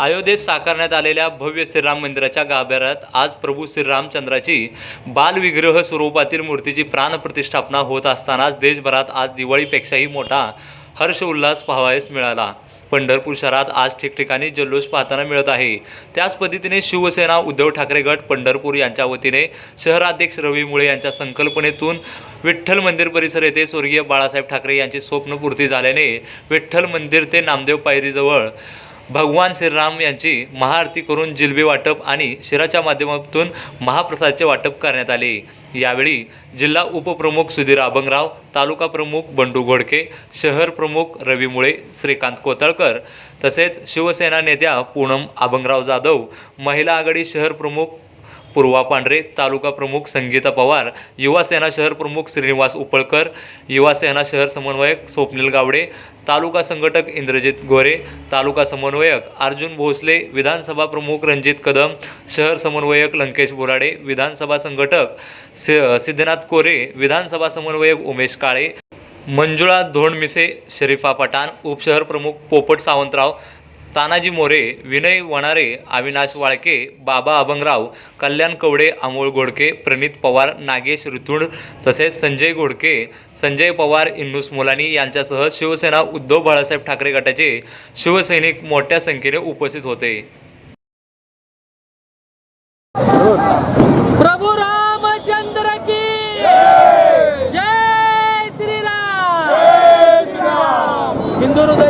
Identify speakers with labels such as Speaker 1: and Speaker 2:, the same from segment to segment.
Speaker 1: अयोध्येत साकारण्यात आलेल्या भव्य श्रीराम मंदिराच्या गाभाऱ्यात आज प्रभू श्रीरामचंद्राची बालविग्रह स्वरूपातील मूर्तीची प्राणप्रतिष्ठापना होत असतानाच देशभरात आज दिवाळीपेक्षाही मोठा हर्ष उल्हास पाहावयास मिळाला. पंढरपूर शहरात आज ठिकठिकाणी जल्लोष पाहताना मिळत आहे. त्याच पद्धतीने शिवसेना उद्धव ठाकरे गट पंढरपूर यांच्या वतीने शहराध्यक्ष रवी मुळे यांच्या संकल्पनेतून विठ्ठल मंदिर परिसर येथे स्वर्गीय बाळासाहेब ठाकरे यांची स्वप्नपूर्ती झाल्याने विठ्ठल मंदिर ते नामदेव पायरीजवळ भगवान श्रीराम यांची महाआरती करून जिलबी वाटप आणि शिराच्या माध्यमातून महाप्रसादचे वाटप करण्यात आले. यावेळी जिल्हा उपप्रमुख सुधीर अभंगराव तालुका प्रमुख बंडू घोडके शहर प्रमुख रवी मुळे श्रीकांत कोतळकर तसेच शिवसेना नेत्या पूनम अभंगराव जाधव महिला आघाडी शहर प्रमुख पूर्वा पांढरे तालुका प्रमुख संगीता पवार युवा सेना शहर प्रमुख श्रीनिवास उपळकर युवा सेना शहर समन्वयक स्वप्नील गावडे तालुका संघटक इंद्रजित गोरे तालुका समन्वयक अर्जुन भोसले विधानसभा प्रमुख रणजित कदम शहर समन्वयक लंकेश बोराडे विधानसभा संघटक सि सिद्धनाथ कोरे विधानसभा समन्वयक उमेश काळे मंजुळा धोंडमिसे शरीफा पठाण उपशहर प्रमुख पोपट सावंतराव तानाजी मोरे विनय वणारे अविनाश वाळके बाबा अभंगराव कल्याण कवडे अमोल घोडके प्रणित पवार नागेश ऋतुण तसेच संजय घोडके संजय पवार इन्नूस मोलानी यांच्यासह शिवसेना उद्धव बाळासाहेब ठाकरे गटाचे शिवसैनिक मोठ्या संख्येने उपस्थित होते.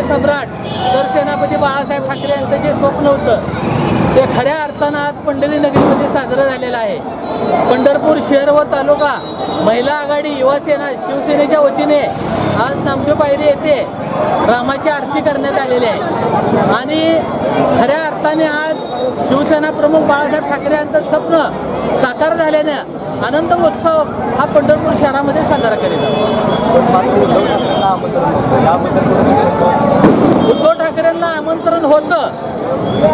Speaker 2: हिंदू सम्राट. सरसेनापती बाळासाहेब ठाकरे यांचं जे स्वप्न होतं ते खऱ्या अर्थानं आज पंढरी नगरीमध्ये साजरं झालेलं आहे. पंढरपूर शहर व तालुका महिला आघाडी युवासेना शिवसेनेच्या वतीने आज नामदेव पायरी येथे रामाची आरती करण्यात आलेली आहे. आणि खऱ्या अर्थाने आज शिवसेना प्रमुख बाळासाहेब ठाकरे यांचं स्वप्न साकार झाल्यानं आनंद उत्सव हा पंढरपूर शहरामध्ये साजरा केला उद्धव ठाकरेंना आमंत्रण होतं.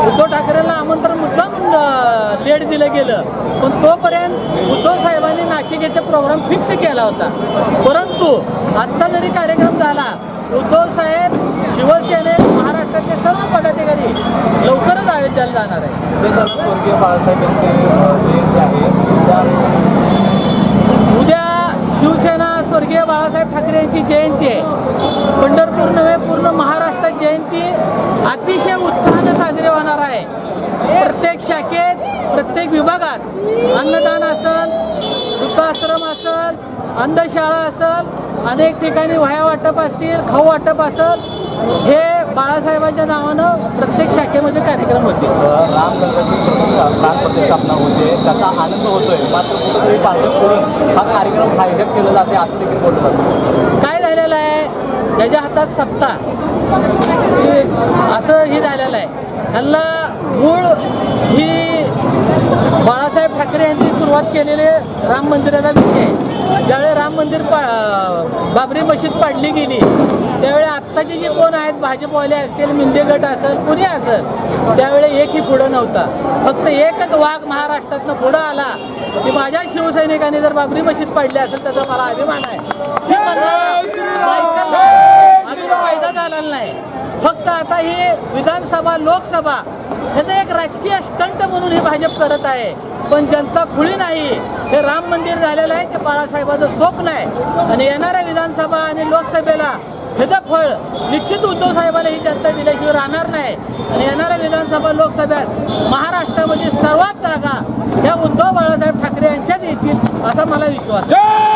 Speaker 2: उद्धव ठाकरेंना आमंत्रण मुद्दाम लेट दिलं गेलं. पण तोपर्यंत उद्धव साहेबांनी नाशिक येथे प्रोग्राम फिक्स केला होता. परंतु आजचा जरी कार्यक्रम झाला उद्धव साहेब शिवसेने जाणार आहे.
Speaker 3: स्वर्गीय बाळासाहेब यांची जयंती आहे. त्या
Speaker 2: उद्या शिवसेना स्वर्गीय बाळासाहेब ठाकरे यांची जयंती आहे. पंढरपूर नव्हे पूर्ण महाराष्ट्रात जयंती अतिशय उत्साहानं साजरी होणार आहे. प्रत्येक शाखेत प्रत्येक विभागात अन्नदान असल वृद्धाश्रम असल अंधशाळा असल अनेक ठिकाणी वह्या वाटप असतील खाऊ वाटप असल हे बाळासाहेबांच्या नावानं प्रत्येक शाखेमध्ये कार्यक्रम होतील
Speaker 3: रामगंगाची प्राण प्रतिष्ठापना होते. त्याचा आनंद होतोय. मात्र कुठेतरी भाजपकडून हा कार्यक्रम हायजॅक केला जाते असं देखील बोललं जातं.
Speaker 2: काय झालेलं आहे? ज्याच्या हातात सत्ता असं हे झालेलं आहे. ह्यांना मूळ ही बाळासाहेब ठाकरे यांनी सुरुवात केलेले राम मंदिराचा विषय ज्यावेळी राम मंदिर पा बाबरी मशीद पाडली गेली त्यावेळी आत्ताचे जे कोण आहेत भाजपवाले असतील मिंदे गट असेल कुणी असेल त्यावेळी एकही पुढं नव्हता. फक्त एकच वाघ महाराष्ट्रातनं पुढं आला की माझ्या शिवसैनिकांनी जर बाबरी मशीद पाडली असेल त्याचा मला अभिमान आहे. अजून फायदा झालेला नाही. फक्त आता ही विधानसभा लोकसभा ह्याचं एक राजकीय स्टंट म्हणून हे भाजप करत आहे. पण जनता खुळी नाही हे राम मंदिर झालेलं आहे ते बाळासाहेबाचं स्वप्न आहे. आणि येणाऱ्या विधानसभा आणि लोकसभेला ह्याचं फळ निश्चित उद्धव साहेबाला ही जनता दिल्याशिवाय राहणार नाही. आणि येणाऱ्या विधानसभा लोकसभेत महाराष्ट्रामध्ये सर्वात जागा ह्या उद्धव बाळासाहेब ठाकरे यांच्याच येतील असा मला विश्वास आहे.